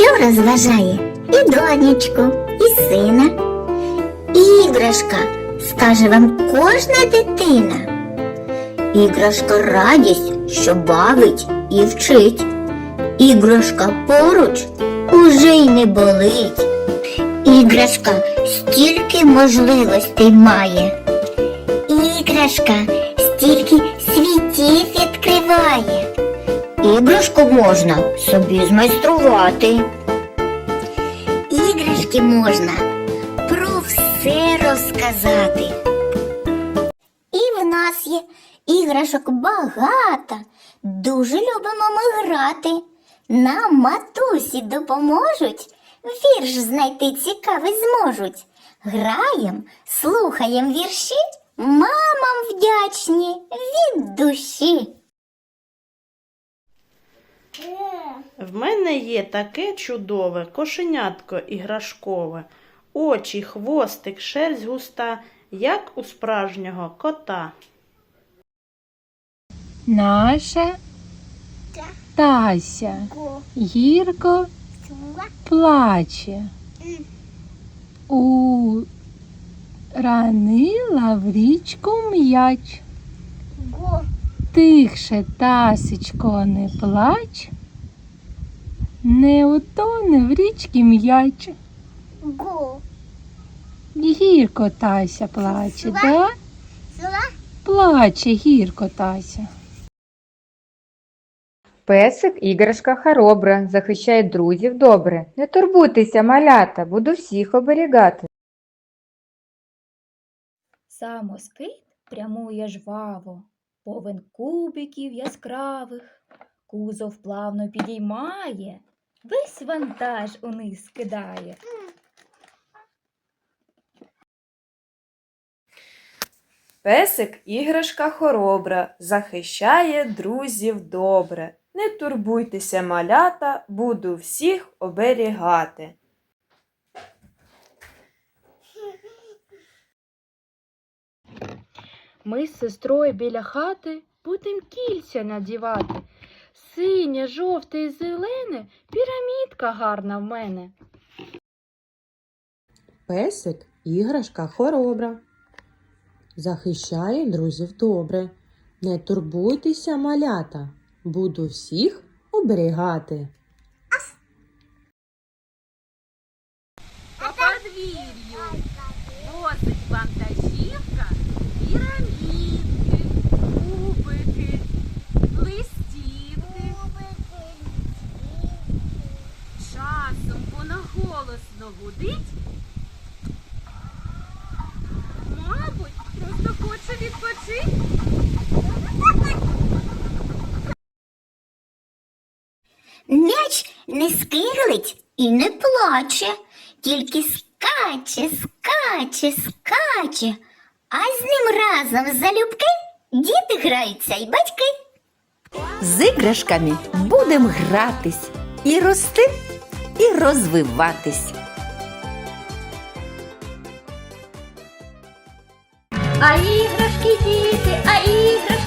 що розважає і донечку, і сина. Іграшка, скаже вам кожна дитина. Іграшка радість, що бавить і вчить. Іграшка поруч уже й не болить. Іграшка стільки можливостей має. Іграшка стільки світів відкриває. Іграшку можна собі змайструвати. Іграшки можна про все розказати. І в нас є іграшок багато. Дуже любимо ми грати. Нам матусі допоможуть, вірш знайти цікавий зможуть. Граєм, слухаєм вірші, мамам вдячні від душі. В мене є таке чудове кошенятко іграшкове, очі, хвостик, шерсть густа, як у справжнього кота. Наша Тася гірко плаче. У ранила в річку м'яч. Тихше, Тасечко, не плач, не утоне в річці м'яч. Гірко Тася плаче, да? Плаче гірко Тася. Песик іграшка хоробра, захищає друзів добре. Не турбуйтеся, малята, буду всіх оберігати. Самоскид прямує жваво, повен кубиків яскравих, кузов плавно підіймає, весь вантаж униз скидає. Песик іграшка хоробра, захищає друзів добре. Не турбуйтеся, малята, буду всіх оберігати. Ми з сестрою біля хати будем кільця надівати. Синє, жовте і зелене, пірамідка гарна в мене. Песик іграшка хоробра. Захищає друзів добре. Не турбуйтеся, малята. Буду всіх оберігати. По подвір'ю голосно гудить. Мабуть, просто хоче відпочити. М'яч не скиглить і не плаче, тільки скаче, скаче, скаче, а з ним разом залюбки діти граються й батьки. З іграшками будемо гратись і рости, і розвиватись. А іграшки діти, а іграшки.